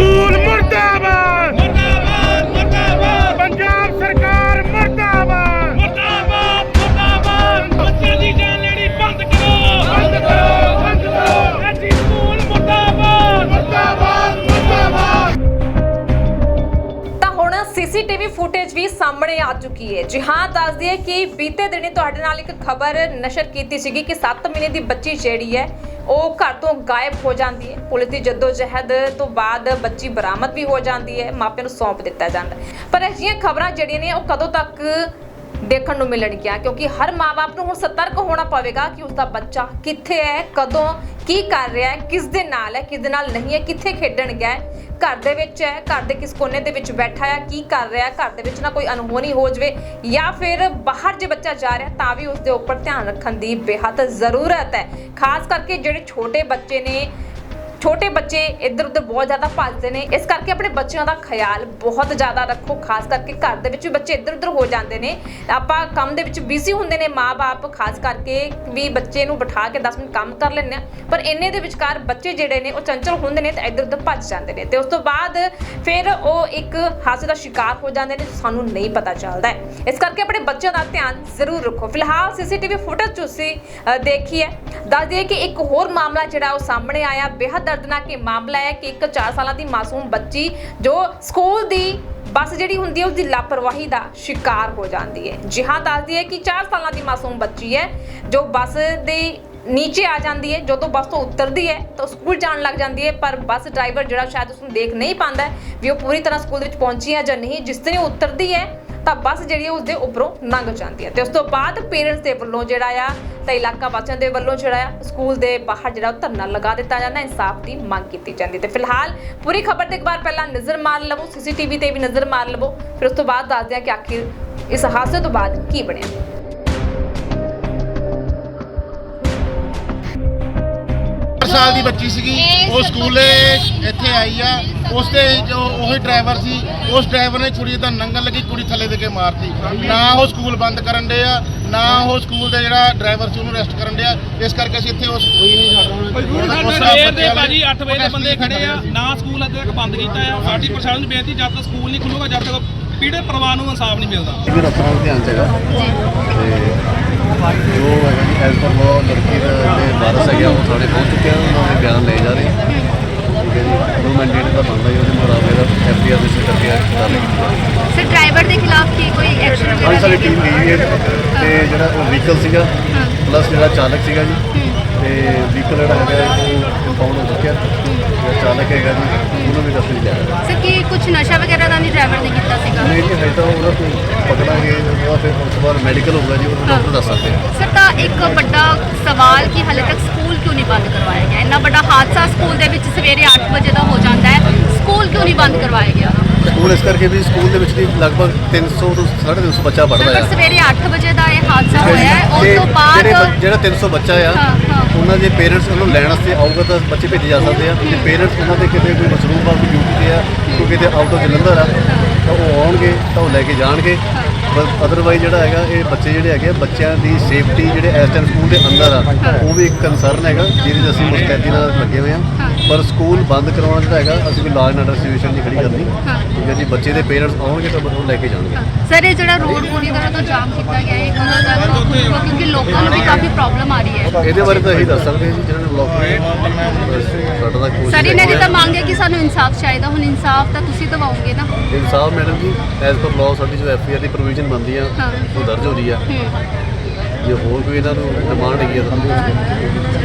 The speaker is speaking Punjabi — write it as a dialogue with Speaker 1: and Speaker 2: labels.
Speaker 1: ਸਕੂਲ ਮੁਰਦਾਬਾਦ।
Speaker 2: ਮੁਰਦਾਬਾਦ ਮੁਰਦਾਬਾਦ।
Speaker 1: ਪੰਜਾਬ ਸਰਕਾਰ ਮੁਰਦਾਬਾਦ।
Speaker 2: ਮੁਰਦਾਬਾਦ ਮੁਰਦਾਬਾਦ। ਬੱਚਿਆਂ ਦੀ ਜਾਨ ਲੈਣੀ ਬੰਦ ਕਰੋ। ਬੰਦ ਕਰੋ ਬੰਦ ਕਰੋ। ਐਸੀ ਸਕੂਲ ਮੁਰਦਾਬਾਦ। ਮੁਰਦਾਬਾਦ ਮੁਰਦਾਬਾਦ।
Speaker 3: ਤਾਂ ਹੁਣ ਸੀਸੀਟੀਵੀ ਫੁਟੇਜ ਵੀ ਸਾਹਮਣੇ ਆ ਚੁੱਕੀ ਹੈ। ਜੀ ਹਾਂ ਦੱਸ ਦਈਏ ਕਿ ਬੀਤੇ ਦਿਨੀ ਤੁਹਾਡੇ ਨਾਲ ਇੱਕ ਖਬਰ ਨਸ਼ਰ ਕੀਤੀ ਸੀਗੀ ਕਿ 7 ਮਹੀਨੇ ਦੀ ਬੱਚੀ ਜਿਹੜੀ ਹੈ ਉਹ ਘਰ ਤੋਂ ਗਾਇਬ ਹੋ ਜਾਂਦੀ ਹੈ। ਪੁਲਿਸ ਦੀ ਜਦੋਜਹਿਦ ਤੋਂ ਬਾਅਦ ਬੱਚੀ ਬਰਾਮਦ ਵੀ ਹੋ ਜਾਂਦੀ ਹੈ। ਮਾਪਿਆਂ ਨੂੰ ਸੌਂਪ ਦਿੱਤਾ ਜਾਂਦਾ ਪਰ ਅਜਿਹੀਆਂ ਖਬਰਾਂ ਜਿਹੜੀਆਂ ਨੇ, ਉਹ ਕਦੋਂ ਤੱਕ ਦੇਖਣ ਨੂੰ ਮਿਲਣਗੀਆਂ ਕਿਉਂਕਿ ਹਰ ਮਾਪੇ ਨੂੰ ਹੁਣ ਸਤਰਕ ਹੋਣਾ ਪਵੇਗਾ ਕਿ ਉਸ ਦਾ ਬੱਚਾ ਕਿੱਥੇ ਹੈ, ਕਦੋਂ ਕੀ ਕਰ ਰਿਹਾ ਹੈ, ਕਿਸ ਦੇ ਨਾਲ ਹੈ ਕਿਸ ਦੇ ਨਾਲ ਨਹੀਂ ਹੈ, ਕਿੱਥੇ ਖੇਡਣ ਗਿਆ ਹੈ, ਘਰ ਦੇ ਵਿੱਚ ਹੈ, ਘਰ ਦੇ ਕਿਸ ਕੋਨੇ ਦੇ ਵਿੱਚ ਬੈਠਾ ਹੈ, ਕੀ ਕਰ ਰਿਹਾ ਹੈ, ਘਰ ਦੇ ਵਿੱਚ ਨਾ ਕੋਈ ਅਨਹੋਣੀ ਹੋ ਜਵੇ ਜਾਂ ਫਿਰ ਬਾਹਰ ਜੇ ਬੱਚਾ ਜਾ ਰਿਹਾ, ਤਾਂ ਵੀ ਉਸ ਦੇ ਉੱਪਰ ਧਿਆਨ ਰੱਖਣ ਦੀ ਬੇਹੱਦ ਜ਼ਰੂਰਤ ਹੈ। ਖਾਸ ਕਰਕੇ ਜਿਹੜੇ ਛੋਟੇ ਬੱਚੇ ਨੇ ਛੋਟੇ ਬੱਚੇ ਇੱਧਰ ਉੱਧਰ ਬਹੁਤ ਜ਼ਿਆਦਾ ਭੱਜਦੇ ਨੇ। ਇਸ ਕਰਕੇ ਆਪਣੇ ਬੱਚਿਆਂ ਦਾ ਖਿਆਲ ਬਹੁਤ ਜ਼ਿਆਦਾ ਰੱਖੋ, ਖਾਸ ਕਰਕੇ ਘਰ ਦੇ ਵਿੱਚ ਵੀ ਬੱਚੇ ਇੱਧਰ ਉੱਧਰ ਹੋ ਜਾਂਦੇ ਨੇ। ਆਪਾਂ ਕੰਮ ਦੇ ਵਿੱਚ ਬਿਜ਼ੀ ਹੁੰਦੇ ਨੇ ਮਾਪੇ ਖਾਸ ਕਰਕੇ ਵੀ ਬੱਚੇ ਨੂੰ ਬਿਠਾ ਕੇ 10 ਮਿੰਟ ਕੰਮ ਕਰ ਲੈਂਦੇ ਆ। ਪਰ ਇੰਨੇ ਦੇ ਵਿਚਕਾਰ ਬੱਚੇ ਜਿਹੜੇ ਨੇ, ਉਹ ਚੰਚਲ ਹੁੰਦੇ ਨੇ ਤੇ ਇੱਧਰ ਉੱਧਰ ਭੱਜ ਜਾਂਦੇ ਨੇ ਤੇ ਉਸ ਤੋਂ ਬਾਅਦ ਫਿਰ ਉਹ ਇੱਕ ਹਾਦਸੇ ਦਾ ਸ਼ਿਕਾਰ ਹੋ ਜਾਂਦੇ ਨੇ ਸਾਨੂੰ ਨਹੀਂ ਪਤਾ ਚੱਲਦਾ ਇਸ ਕਰਕੇ ਆਪਣੇ ਬੱਚਿਆਂ ਦਾ ਧਿਆਨ ਜ਼ਰੂਰ ਰੱਖੋ। ਫਿਲਹਾਲ ਸੀਸੀਟੀਵੀ ਫੁਟੇਜ ਤੁਸੀਂ ਦੇਖੀ ਹੈ। ਦੱਸ ਦਈਏ ਕਿ ਇੱਕ ਹੋਰ ਮਾਮਲਾ ਜਿਹੜਾ ਉਹ ਸਾਹਮਣੇ ਆਇਆ, ਬੇਹੱਦ ਦਰਦਨਾਕ ਇਹ ਮਾਮਲਾ ਹੈ ਕਿ ਇੱਕ 4 ਸਾਲਾਂ ਦੀ ਮਾਸੂਮ ਬੱਚੀ ਜੋ ਸਕੂਲ ਦੀ ਬੱਸ ਜਿਹੜੀ ਹੁੰਦੀ ਹੈ ਉਸ ਦੀ ਲਾਪਰਵਾਹੀ ਦਾ ਸ਼ਿਕਾਰ ਹੋ ਜਾਂਦੀ ਹੈ। ਜੀ ਹਾਂ, ਦੱਸਦੀ ਹੈ ਕਿ 4 ਸਾਲਾਂ ਦੀ ਮਾਸੂਮ ਬੱਚੀ ਹੈ, ਜੋ ਬੱਸ ਦੇ ਨੀਚੇ ਆ ਜਾਂਦੀ ਹੈ, ਜਦੋਂ ਬੱਸ ਤੋਂ ਉਤਰਦੀ ਹੈ, ਤਾਂ ਉਹ ਸਕੂਲ ਜਾਣ ਲੱਗ ਜਾਂਦੀ ਹੈ, ਪਰ ਬੱਸ ਡਰਾਈਵਰ ਜਿਹੜਾ ਸ਼ਾਇਦ ਉਸ ਨੂੰ ਦੇਖ ਨਹੀਂ ਪਾਉਂਦਾ ਵੀ ਉਹ ਪੂਰੀ ਤਰ੍ਹਾਂ ਸਕੂਲ ਵਿੱਚ ਪਹੁੰਚੀ ਹੈ ਜਾਂ ਨਹੀਂ। ਜਿਸ ਤਰ੍ਹਾਂ ਉਹ ਉਤਰਦੀ ਹੈ ਤਾਂ ਬੱਸ ਜਿਹੜੀ ਹੈ ਉਸਦੇ ਉੱਪਰੋਂ ਲੰਘ ਜਾਂਦੀ ਹੈ ਤੇ ਉਸ ਤੋਂ ਬਾਅਦ ਪੇਰੈਂਟਸ ਦੇ ਵੱਲੋਂ ਜਿਹੜਾ ਆ, ਤਾਂ ਇਲਾਕਾ ਵਾਸੀਆਂ ਦੇ ਵੱਲੋਂ ਜਿਹੜਾ ਆ, ਸਕੂਲ ਦੇ ਬਾਹਰ ਜਿਹੜਾ ਧਰਨਾ ਲਗਾ ਦਿੱਤਾ ਜਾਂਦਾ, ਇਨਸਾਫ ਦੀ ਮੰਗ ਕੀਤੀ ਜਾਂਦੀ ਤੇ ਫਿਲਹਾਲ ਪੂਰੀ ਖਬਰ ਤੇ ਇੱਕ ਵਾਰ ਪਹਿਲਾਂ ਨਜ਼ਰ ਮਾਰ ਲਵੋ ਸੀਸੀਟੀਵੀ ਤੇ ਵੀ ਨਜ਼ਰ ਮਾਰ ਲਵੋ, ਫਿਰ ਉਸ ਤੋਂ ਬਾਅਦ ਦੱਸਦੇ ਹਾਂ ਕਿ ਆਖਿਰ ਇਸ ਹਾਦਸੇ ਤੋਂ ਬਾਅਦ ਕੀ ਬਣਿਆ।
Speaker 1: ਸਾਲ ਦੀ ਬੱਚੀ ਸੀਗੀ ਉਹ ਸਕੂਲੇ ਇੱਥੇ ਆਈ ਆ। ਉਸ ਤੇ ਜੋ ਉਹੀ ਡਰਾਈਵਰ ਸੀ ਉਸ ਡਰਾਈਵਰ ਨੇ ਕੁੜੀ ਦਾ ਨੰਗਲ ਲੱਗੀ ਕੁੜੀ ਥੱਲੇ ਦੇ ਕੇ ਮਾਰਤੀ। ਨਾ ਉਹ ਸਕੂਲ ਬੰਦ ਕਰਨ ਦੇ ਆ ਨਾ ਉਹ ਸਕੂਲ ਦਾ ਜਿਹੜਾ ਡਰਾਈਵਰ ਸੀ ਉਹਨੂੰ ਅਰੈਸਟ ਕਰਨ ਦੇ ਆ ਇਸ ਕਰਕੇ ਅਸੀਂ ਇੱਥੇ ਉਸ ਕੋਈ ਨਹੀਂ ਸਾਡਾ
Speaker 2: ਸਵੇਰ ਦੇ ਭਾਜੀ 8 ਵਜੇ ਦੇ ਬੰਦੇ ਖੜੇ ਆ ਨਾ ਸਕੂਲ ਅੱਜ ਤੱਕ ਬੰਦ ਕੀਤਾ ਆ। ਸਾਡੀ ਪ੍ਰਸ਼ਾਸਨ ਨੂੰ ਬੇਨਤੀ ਜਦ ਤੱਕ ਸਕੂਲ ਨਹੀਂ ਖੁੱਲੂਗਾ ਜਦ ਤੱਕ ਪੀੜੇ ਪਰਿਵਾਰ ਨੂੰ ਇਨਸਾਫ ਨਹੀਂ ਮਿਲਦਾ।
Speaker 4: ਵੀ ਰੱਖਣਾ ਧਿਆਨ ਚਾਹੀਦਾ ਤੇ ਜੋ ਐਜ਼ ਪਰ ਲਾਅ ਲੜਕੀ ਦੇ ਵਾਰਸ ਹੈਗੇ ਉਹ ਥਾਣੇ ਪਹੁੰਚ ਚੁੱਕੇ ਆ ਉਹਨਾਂ ਦੇ ਬਿਆਨ ਲਏ ਜਾ ਰਹੇ ਹੈ ਦੋ ਮੈਂਡੇਟ ਦਾ ਬਣਦਾ ਜੀ ਉਹਦੇ ਮੁਕਾਬਲੇ ਦਾ ਐਫ ਆਈ ਆਰ ਰਜਿਸਟਰ ਕਰਕੇ ਕਰ ਲਈ
Speaker 5: ਸਰ ਡਰਾਈਵਰ ਦੇ ਖਿਲਾਫ ਕੀ ਕੋਈ ਐਕਸ਼ਨ
Speaker 4: ਹਾਂ
Speaker 5: ਵਗੈਰਾ
Speaker 4: ਸਾਡੀ ਟੀਮ ਗਈ ਹੈ ਤੇ ਜਿਹੜਾ ਉਹ ਵਹੀਕਲ ਸੀਗਾ ਪਲੱਸ ਜਿਹੜਾ ਚਾਲਕ ਸੀਗਾ ਜੀ ਤੇ ਵਹੀਕਲ ਜਿਹੜਾ ਹੈਗਾ ਉਹ ਕੰਪਾਊਂਡ ਹੋ ਚੁੱਕਿਆ ਜਿਹੜਾ ਚਾਲਕ ਹੈਗਾ ਜੀ ਉਹਨੂੰ ਵੀ ਕਸਟਡੀ ਲਿਆ ਗਿਆ
Speaker 5: ਸਰ ਕੀ ਕੁਝ ਨਸ਼ਾ ਵਗੈਰਾ ਦਾ ਨਹੀਂ ਡਰਾਈਵਰ ਨੇ ਕੀਤਾ ਸੀਗਾ
Speaker 4: ਨਹੀਂ ਹਜੇ ਤਾਂ ਪਕੜਾਂਗੇ ਉਹਦਾ ਫਿਰ ਉਸ ਤੋਂ ਬਾਅਦ ਮੈਡੀਕਲ ਹੋਊਗਾ ਜੀ ਉਹ ਡਾਕਟਰ ਦੱਸ ਸਕਦੇ ਆ।
Speaker 5: ਸਰ ਤਾਂ ਇੱਕ ਵੱਡਾ ਸਵਾਲ ਕਿ ਹਾਲੇ ਤੱਕ ਸਕੂਲ ਕਿਉਂ ਨਹੀਂ ਬੰਦ ਕਰਵਾਇਆ ਗਿਆ? ਇੰਨਾ ਵੱਡਾ ਹਾਦਸਾ ਸਕੂਲ ਦੇ ਵਿੱਚ ਸਵੇਰੇ 8 ਵਜੇ ਦਾ ਹੋ ਜਾਂਦਾ ਹੈ। ਸਕੂਲ ਕਿਉਂ ਨਹੀਂ ਬੰਦ ਕਰਵਾਇਆ ਗਿਆ?
Speaker 4: ਸਕੂਲ ਇਸ ਕਰਕੇ ਵੀ ਸਕੂਲ ਦੇ ਵਿੱਚ ਵੀ ਲਗਭਗ 300 ਤੋਂ 350 ਬੱਚਾ ਪੜ੍ਹਦਾ ਆ।
Speaker 5: ਪਰ ਸਵੇਰੇ 8 ਵਜੇ ਦਾ ਇਹ ਹਾਦਸਾ
Speaker 4: ਤੇ
Speaker 5: ਹੋਇਆ ਹੈ। ਉਸ ਤੋਂ ਬਾਅਦ
Speaker 4: ਜਿਹੜਾ 300 ਬੱਚਾ ਆ
Speaker 5: ਹਾਂ, ਹਾਂ।
Speaker 4: ਉਹਨਾਂ ਦੇ ਪੇਰੈਂਟਸ ਉਹਨੂੰ ਲੈਣ ਵਾਸਤੇ ਆਊਗਾ ਤਾਂ ਬੱਚੇ ਭੇਜੇ ਜਾ ਸਕਦੇ ਆ। ਜੇ ਪੇਰੈਂਟਸ ਉਹਨਾਂ ਦੇ ਕਿਤੇ ਕੋਈ ਮਸਰੂਫ ਆ ਕੋਈ ਡਿਊਟੀ ਤੇ ਆ ਕੋਈ ਕਿਤੇ ਆਊਟ ਆਫ ਜਲੰਧਰ ਆ ਤਾਂ ਉਹ ਆਉਣਗੇ ਤਾਂ ਉਹ ਲੈ ਕੇ ਜਾਣਗੇ। ਅਦਰਵਾਈਜ਼ ਜਿਹੜਾ ਹੈਗਾ ਇਹ ਬੱਚੇ ਜਿਹੜੇ ਹੈਗੇ ਬੱਚਿਆਂ ਦੀ ਸੇਫਟੀ ਜਿਹੜੇ ਇਸ ਟਾਈਮ ਸਕੂਲ ਦੇ ਅੰਦਰ ਆ ਉਹ ਵੀ ਇੱਕ ਕੰਸਰਨ ਹੈਗਾ ਜਿਹਦੇ 'ਚ ਅਸੀਂ ਮੁਸਤੈਦੀ ਨਾਲ ਲੱਗੇ ਹੋਏ ਆ। ਪਰ ਸਕੂਲ ਬੰਦ ਕਰਾਉਣਾ ਜਿਹੜਾ ਹੈਗਾ ਅਸੀਂ ਵੀ ਲਾਅ ਐਂਡ ਆਰਡਰ ਸਿਚੁਏਸ਼ਨ ਦੀ ਖੜੀ ਕਰਨੀ ਠੀਕ ਹੈ ਜੀ ਬੱਚੇ ਦੇ ਪੇਰੈਂਟਸ ਆਉਣਗੇ ਤਾਂ ਉਹ ਲੈ ਕੇ ਜਾਣਗੇ।
Speaker 5: ਸਰ ਇਹ ਜਿਹੜਾ ਰੋਡ ਪੂਰੀ ਤਰ੍ਹਾਂ ਤੋਂ ਜਾਮ ਕੀਤਾ ਗਿਆ ਹੈ ਇਹ ਕਦੋਂ ਤੱਕ ਖੁੱਲ੍ਹੂਗਾ? ਕਿਉਂਕਿ ਲੋਕਾਂ ਨੂੰ ਵੀ ਕਾਫੀ ਪ੍ਰੋਬਲਮ ਆ ਰਹੀ ਹੈ।
Speaker 4: ਇਹਦੇ ਬਾਰੇ ਤਾਂ ਇਹੀ ਦੱਸ ਸਕਦੇ ਹਾਂ ਜੀ ਜਿਹਨਾਂ ਨੇ ਬਲੌਕ ਸਾਡਾ ਤਾਂ ਕੋਸ਼ਿਸ਼
Speaker 5: ਸਰ ਇਹਨਾਂ ਦੀ ਤਾਂ। ਮੰਗ ਹੈ ਕਿ ਸਾਨੂੰ ਇਨਸਾਫ ਚਾਹੀਦਾ ਹੁਣ ਇਨਸਾਫ ਤਾਂ ਤੁਸੀਂ ਦਿਵਾਓਗੇ ਨਾ
Speaker 4: ਇਨਸਾਫ ਮੈਡਮ ਜੀ ਐਜ਼ ਪਰ ਲਾਅ ਸਾਡੀ ਜੋ ਐਫ ਆਈ ਆਰ ਦੀ ਪ੍ਰੋਵੀਜ਼ਨ ਬਣਦੀ ਆ
Speaker 5: ਹਾਂ।
Speaker 4: ਉਹ ਦਰਜ ਹੋ ਰਹੀ ਆ
Speaker 5: ਹੂੰ
Speaker 4: ਜੇ ਹੋਰ ਕੋਈ ਇਹਨਾਂ ਨੂੰ ਡਿਮਾਂਡ ਹੈਗੀ ਆ ਤਾਂ